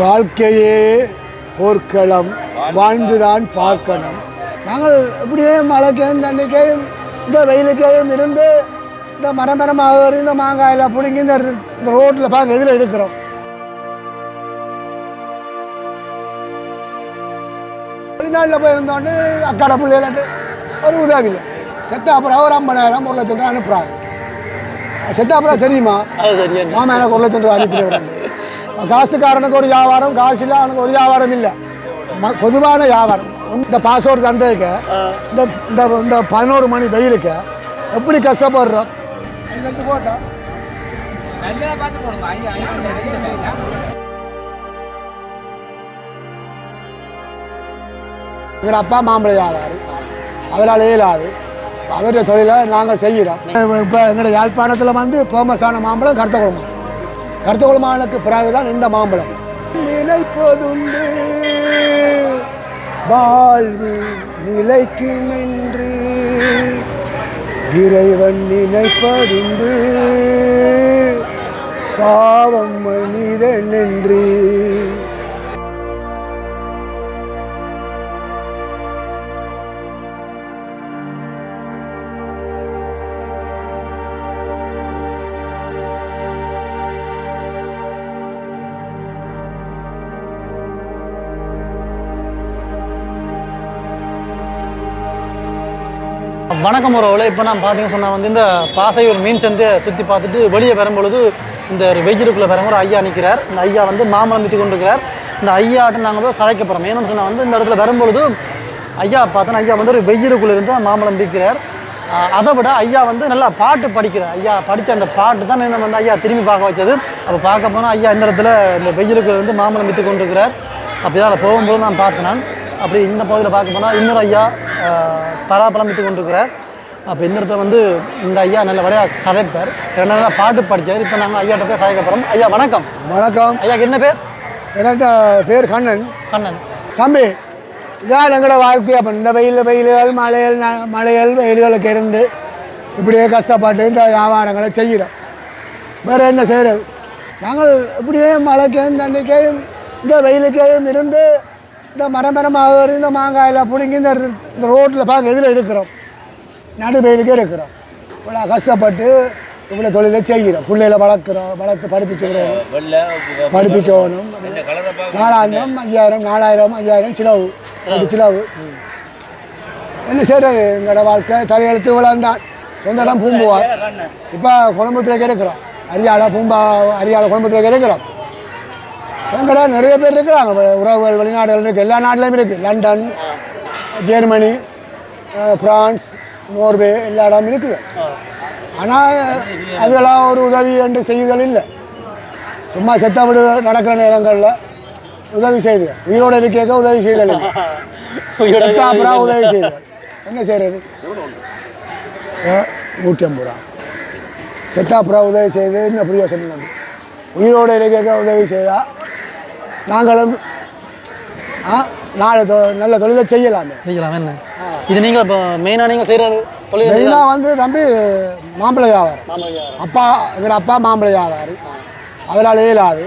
வாழ்க்கையே போர்க்களம். வாழ்ந்துதான் பார்க்கணும். நாங்கள் இப்படியே மழைக்கையும் தண்ணிக்கையும் இந்த வெயிலுக்கையும் இருந்து இந்த மரம் மரமாக ஏறி இந்த மாங்காயில் பிடுங்கி இந்த ரோட்டில் பார்க்க இதில் இருக்கிறோம். வெளிநாட்டில் போய் இருந்தோடனே அக்காட பிள்ளைகளாட்டு ஒரு உதவி இல்லை செத்த அப்புறம் ஒரு ஐம்பதாயிரம் ஒரு லட்சம் ரூபா அனுப்புகிறாங்க செத்த அப்புறம் தெரியுமா? மாமா எனக்கு ஒரு லட்சம் ரூபா அனுப்பிடுறேன் காசுக்காரனுக்கு ஒரு வியாபாரம் காசு இல்லை அவனுக்கு ஒரு வியாபாரம் இல்லை. பொதுவான வியாபாரம். இந்த பாஸ்வேர்டு தந்ததுக்கு இந்த இந்த இந்த பதினோரு மணி வெயிலுக்கு எப்படி கஷ்டப்படுறோம்? போட்டா எங்களோட அப்பா மாம்பழ வியாபாரி அவரால் இயலாது. அவருடைய தொழிலை நாங்கள் செய்கிறோம். இப்போ எங்களோட யாழ்ப்பாணத்தில் வந்து ஃபேமஸான மாம்பழம் கருத்தகுளமா கருத்தகுளமானுக்கு பிறகுதான் இந்த மாம்பழம். நினைப்பதுண்டு. வாழ்வு நிலைக்கு நின்று இறைவன் நினைப்பதுண்டு. பாவம் மனிதன் என்று வணக்கம் உறவுல இப்போ நான் பார்த்தீங்க சொன்னால் வந்து இந்த பாசையூர் மீன் சந்தையை சுற்றி பார்த்துட்டு வெளியே வரும்பொழுது இந்த ஒரு வெஜிடபிளில் வரவங்க ஒரு ஐயா நிற்கிறார் இந்த ஐயா வந்து மாம்பழம் விற்று கொண்டிருக்கிறார். இந்த ஐயாட்ட நாங்கள் போய் கதைக்க போகிறோம் ஏன்னு சொன்னால் வந்து இந்த இடத்துல வரும்பொழுது ஐயா பார்த்தோன்னா ஐயா வந்து ஒரு வெயிலுக்குள்ளே இருந்து மாம்பழம் விற்கிறார். அதை விட ஐயா வந்து நல்லா பாட்டு படிக்கிறார். ஐயா படித்த அந்த பாட்டு தான் என்ன வந்து ஐயா திரும்பி பார்க்க வச்சது. அப்போ பார்க்க போனால் ஐயா இந்த இடத்துல இந்த வெயிலுக்குள்ள இருந்து மாம்பழம் விற்று கொண்டிருக்கிறார். அப்படி தான் போகும்போது நான் பார்த்தேன் நான். அப்படி இந்த பகுதியில் பார்க்க போனால் இன்னொரு ஐயா பலாப்பழம் விற்று கொண்டிருக்கிறார் அப்போ இந்த இடத்துல வந்து இந்த ஐயா நல்ல வரையாக கதைப்பார். ரெண்டு நாளாக பாட்டு படித்தார் இப்போ நாங்கள் ஐயாட்ட போய் கதைக்க போகிறோம் ஐயா வணக்கம். வணக்கம். ஐயாக்கு என்ன பேர்? என்னட்ட பேர் கண்ணன். கண்ணன். தம்பி இதான் எங்களோட வாழ்க்கை. அப்போ இந்த வெயில் வெயில்கள் மழைகள் மழைகள் வெயில்களுக்கு இருந்து இப்படியே கஷ்டப்பட்டு இந்த வியாபாரங்களை செய்கிறோம். வேறு என்ன செய்கிறது நாங்கள் இப்படியே மழைக்கையும் தண்ணிக்கையும் இந்த வெயிலுக்கையும் இருந்து இந்த மரம் மரமாக இந்த மாங்காயில் பிடுங்கி இந்த இந்த ரோட்டில் பார்க்க இதில் இருக்கிறோம். நடு வெயிலுக்கே இருக்கிறோம். இவ்வளோ கஷ்டப்பட்டு இவ்வளோ தொழிலை செய்கிறோம். பிள்ளைகளை வளர்க்குறோம் வளர்த்து படிப்பிச்சுக்கிறோம். படிப்பிக்கணும். நாலாயிரம் ஐயாயிரம் நாலாயிரம் ஐயாயிரம் சிலவு. இது சிலவு. என்ன செய்யறது எங்களோட வாழ்க்கை தலையெழுத்து விழந்தான் சொந்த இடம் பூம்புவார் இப்போ குழம்புத்துல இருக்கிறோம். அரியால பூம்பா அரியால குழம்புத்துல இருக்கிறோம். எங்கடா நிறைய பேர் இருக்கிறாங்க. உறவுகள் வெளிநாடுகள் இருக்குது எல்லா நாட்டிலையும் இருக்குது London Germany ah, France Norway எல்லா இடமும் இருக்குது ஆனால் அதெல்லாம் ஒரு உதவி என்று செய்யுதல் இல்லை. சும்மா செத்த விடு நடக்கிற நேரங்களில் உதவி செய்து. உயிரோடு இருக்க உதவி செய்தல் இல்லை. செத்த அப்புறம் உதவி செய்தல். என்ன செய்கிறது நூற்றி ஐம்பது ரூபா. செத்த அப்புறம் உதவி செய்து என்ன பிரயோசனம் உயிரோடு இருக்க உதவி செய்தால் நாங்களும் ஆ நாலு தொ நல்ல தொழிலை செய்யலாமே. நீங்களாம் என்ன? இது நீங்கள் இப்போ மெயினாக நீங்கள் செய்கிற தொழில் மெயினாக வந்து தம்பி மாம்பழ வியாபாரம். அப்பா எங்களோட அப்பா மாம்பழ வியாபாரி. அவரால் இயலாது.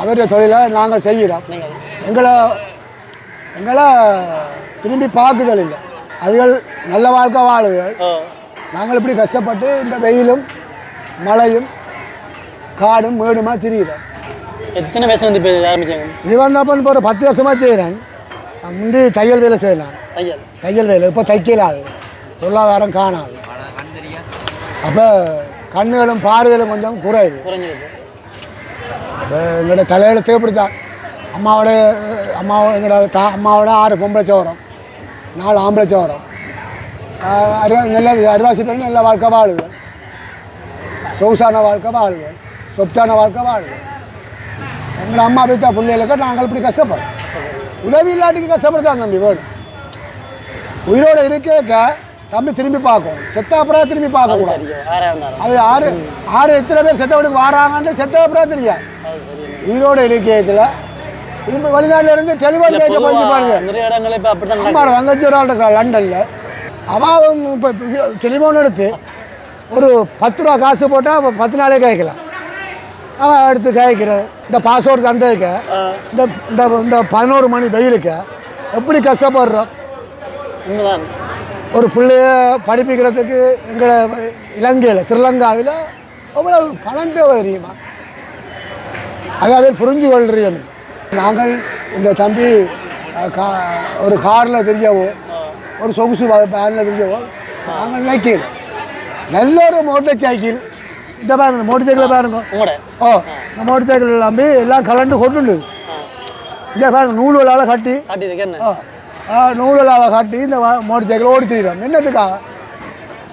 அவருடைய தொழிலை நாங்கள் செய்கிறோம். எங்களை எங்களை திரும்பி பார்க்குதல் இல்லை. அதுகள் நல்ல வாழ்க்கை வாழுகள் நாங்கள் இப்படி கஷ்டப்பட்டு இந்த வெயிலும் மழையும் காடும் மேடுமா திரியிறோம் எத்தனை வயசுல வந்து இப்போ ஆரம்பிச்சாங்க? இது வந்தப்போ இப்போ ஒரு பத்து வருஷமாக செய்கிறேன் முந்தி தையல் வேலை செய்யலாம் தையல்? தையல் வேலை. இப்போ தைக்கலாது பொருளாதாரம் காணாது. அப்போ கண்ணுகளும் பார்வைகளும் கொஞ்சம் குறையுது குறைஞ்சிருக்கு. அப்போ எங்களோட தலையில் இப்படி தான் அம்மாவோட அம்மாவோட எங்களோட தா அம்மாவோட ஆறு பொம்பளை சோரம் நாலு ஆம்பளை சோரம். அருவா நல்ல அருவாசி பேர் நல்ல வாழ்க்கை வாழுது சொகுசான வாழ்க்கை வாழுது சொப்டான வாழ்க்கை வாழுது எங்களோட அம்மா பித்தா பிள்ளைகளுக்கு நாங்கள் இப்படி கஷ்டப்படுறோம். உதவி இல்லாட்டிக்கு கஷ்டப்படுதான் தம்பி வேணும் உயிரோட இருக்க தம்பி திரும்பி பார்க்கும். செத்த அப்புறம் திரும்பி வேற இருந்தாலும். அது ஆறு ஆறு எத்தனை பேர் செத்த வீட்டுக்கு வராங்கன்னு செத்த அப்புறம் தெரியாது. உயிரோடு இருக்கல இது வெளிநாட்டுல இருந்து டெலிஃபோன் பேச போய் பாருங்க. அம்மாவோட தங்கச்சி ஒரு ஆள் இருக்கா லண்டனில் அவன் இப்போ டெலிஃபோன் எடுத்து ஒரு பத்து ரூபா காசு போட்டால் பத்து நாளே கேட்கலாம். அவன் எடுத்து கேட்கிறது இந்த பாஸ்வேர்டு தந்ததுக்கு இந்த இந்த இந்த பதினோரு மணி வெயிலுக்கு எப்படி கஷ்டப்படுறோம்? ஒரு பிள்ளைய படிப்பிக்கிறதுக்கு எங்களை இலங்கையில் ஸ்ரீலங்காவில் அவ்வளவு பணம் தேவை தெரியுமா? அதாவது புரிஞ்சு கொள்றீங்க நாங்கள் இந்த தம்பி கா ஒரு காரில் தெரியவோ ஒரு சொகுசு பேனில் தெரியவோ நாங்கள் நினைக்கல நல்ல ஒரு மோட்டர் சைக்கிள் இந்த பாருங்க மோட்டர் சைக்கிளை பாருங்க. ஓ இந்த மோட்டர் சைக்கிள் எல்லாமே எல்லாம் கலண்டு கொண்டு இங்கே பாருங்க கட்டி. காட்டியிருக்கேன் என்ன? ஆ, ஆ, நூல்களால் காட்டி இந்த மோட்டர் சைக்கிள் ஓடி திரிகிறோம் என்னத்துக்காக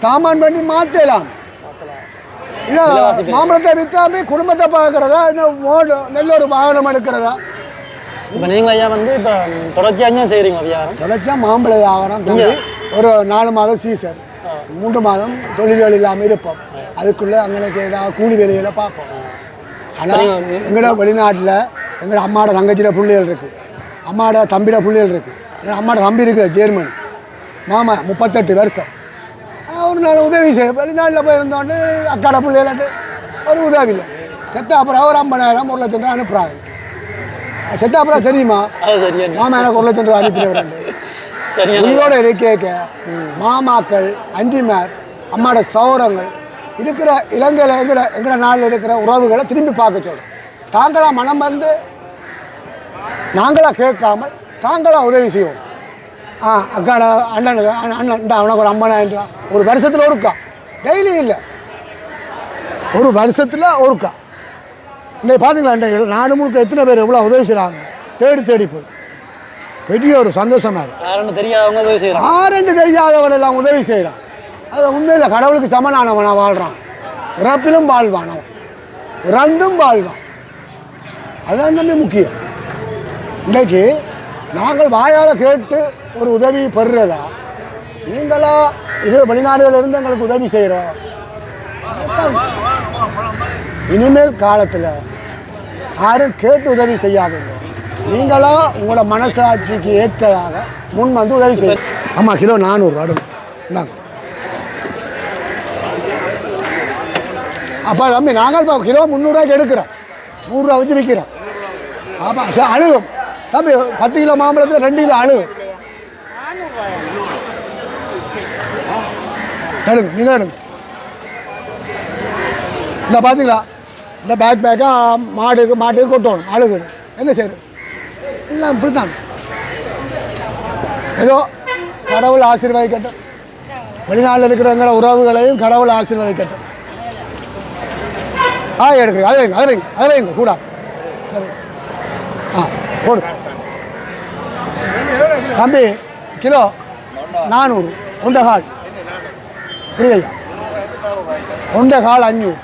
சாமான் பண்ணி மாற்றலாம் இது மாம்பழத்தை விற்றாமே குடும்பத்தை பார்க்கறதா? இந்த மோடு நல்ல ஒரு வாகனம் எடுக்கிறதா? இப்போ நீங்கள் ஐயா வந்து இப்போ தொடர்ச்சியாக செய்கிறீங்க வியாபாரம்? தொலைச்சா மாம்பழ வியாபாரம் ஒரு நாலு மாதம் சீசன் மூன்று மாதம் தொழில்கள் இல்லாமல் இருப்போம். அதுக்குள்ளே அங்கே ஏதாவது கூலி வேலைகளை பார்ப்போம். ஆனால் எங்களோட வெளிநாட்டில் எங்களோட அம்மாவோட தங்கச்சியில் பிள்ளைகள் இருக்குது அம்மாவோட தம்பியோட பிள்ளைகள் இருக்குது எங்கள் அம்மாவோட தம்பி இருக்கிற ஜெர்மனி. மாமா முப்பத்தெட்டு வருஷம். ஒரு நாள் உதவி செய்ய வெளிநாட்டில் போய் இருந்தோடனே அக்காட பிள்ளைகளாட்டு ஒரு உதவி இல்லை. செத்த அப்புறம் ஒரு ஐம்பதாயிரம் ஒரு லட்சம் ரூபா அனுப்புகிறாங்க செத்த அப்புறம் தெரியுமா? மாமா எனக்கு ஒரு லட்சம் ரூபா அனுப்பிடுறேன் உயிரோட இருக்க மாமாக்கள் அண்டிமார் அம்மாட சௌரங்கள் இருக்கிற இலங்கையில் எங்கட எங்கட நாளில் இருக்கிற உறவுகளை திரும்பி பார்க்க சொல்லும் தாங்களாக மனம் வந்து நாங்களாக கேட்காமல் தாங்களா உதவி செய்வோம். ஆ அக்காட அண்ணனுக்கு அண்ணன் அண்ணன் இந்தா அவனுக்கு ஒரு ஐம்பதாயிரம் ரூபா ஒரு வருஷத்தில் ஒருக்கா. டெய்லி இல்லை. ஒரு வருஷத்தில் ஒருக்கா. இன்றைக்கு பார்த்தீங்களா இந்த நாடு முழுக்க எத்தனை பேர் எவ்வளோ உதவி செய்கிறாங்க தேடி தேடி போய். பெரிய ஒரு சந்தோஷமாக இருக்கு. தெரியாதவங்க உதவி செய்கிறாங்க ஆரெண்டு தெரியாதவன் எல்லாம் உதவி செய்கிறான் அதில் உண்மையில் கடவுளுக்கு சமனானவனா வாழ்கிறான் இறப்பிலும் வாழ்வான் அவன். இறந்தும் வாழ்வான். அதுதான் நம்ம முக்கியம். இன்றைக்கு நாங்கள் வாயால் கேட்டு ஒரு உதவி பெறுறதா? நீங்களா இது வெளிநாடுகளில் இருந்து எங்களுக்கு உதவி செய்கிறோம் இனிமேல் காலத்தில் யாரும் கேட்டு உதவி செய்யாதீங்க. நீங்களா உங்களோட மனசாட்சிக்கு ஏற்றதாக முன் வந்து உதவி செய்யும் ஆமாம் கிலோ நானூறுரூவா இந்தாங்க. அப்பா தம்பி நாங்கள் இப்போ கிலோ முந்நூறுரூவாய்க்கு எடுக்கிறோம். நூறுரூவா வச்சு விற்கிறோம் ஆமாம் சரி அழுகும். தம்பி பத்து கிலோ மாம்பழத்தில் ரெண்டு கிலோ அழுகும். எடுங்க நீங்கள் எடுங்க. இந்த பார்த்தீங்களா இந்த பேக் பேக்காக மாடுக்கு மாட்டுக்கு கொட்டணும். அழுகுது. என்ன செய்யுது எல்லாம் இப்படி தான் ஏதோ கடவுள் ஆசீர்வதிக்கட்டும். வெளிநாட்டில் இருக்கிறவங்கள உறவுகளையும் கடவுள் ஆசீர்வதிக்கட்டும். ஆ எடுக்கு அதை வைங்க அதை வைங்க அதை வைங்க கூட. ஆ போடு. தம்பி கிலோ நானூறு ஒன்றரை கால். புரியுது? கால் அஞ்சூறு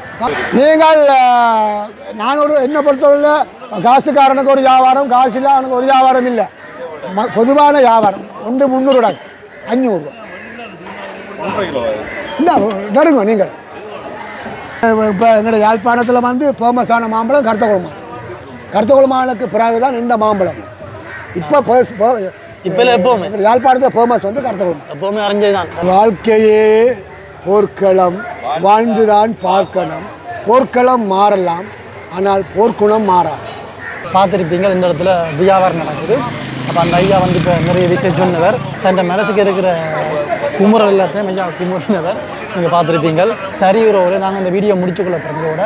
நீங்கள் நானூறு என்ன பொறுத்தவரையில் காசுக்காரனுக்கு ஒரு வியாபாரம் காசு இல்லாதவனுக்கு ஒரு வியாபாரம் இல்லை ம- பொதுவான வியாபாரம் ஒன்று முந்நூறுடா அஞ்சூறு இந்த நடுங்க நீங்கள் இப்போ எங்களோட யாழ்ப்பாணத்தில் வந்து ஃபேமஸான மாம்பழம் கருத்தகுளமா கருத்தகுளமானுக்கு பிறகு தான் இந்த மாம்பழம் இப்போ இப்போ எப்போவுமே யாழ்ப்பாணத்தில் ஃபேமஸ் வந்து கருத்தகுளம் எப்போவுமே அறிஞ்சது தான் வாழ்க்கையே போர்க்களம் வாழ்ந்துதான் பார்க்கணும் போர்க்களம் மாறலாம் ஆனால் போர்க்குணம் மாறாது பார்த்துருப்பீங்க. இந்த இடத்துல வியாபாரம் நடக்குது. அப்போ அந்த ஐயா வந்து இப்போ நிறைய விஷயம் சொன்னவர். தன் மனசுக்கு இருக்கிற குமுறல் எல்லாத்தையும் ஐயா குமுறினவர். நீங்கள் பார்த்துருப்பீங்க. சரி ஒரு நாங்கள் இந்த வீடியோ முடிச்சுக்கொள்ள பிறந்தோட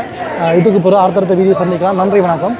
இதுக்கு பிறகு அடுத்தடுத்த வீடியோ சந்திக்கலாம். நன்றி வணக்கம்.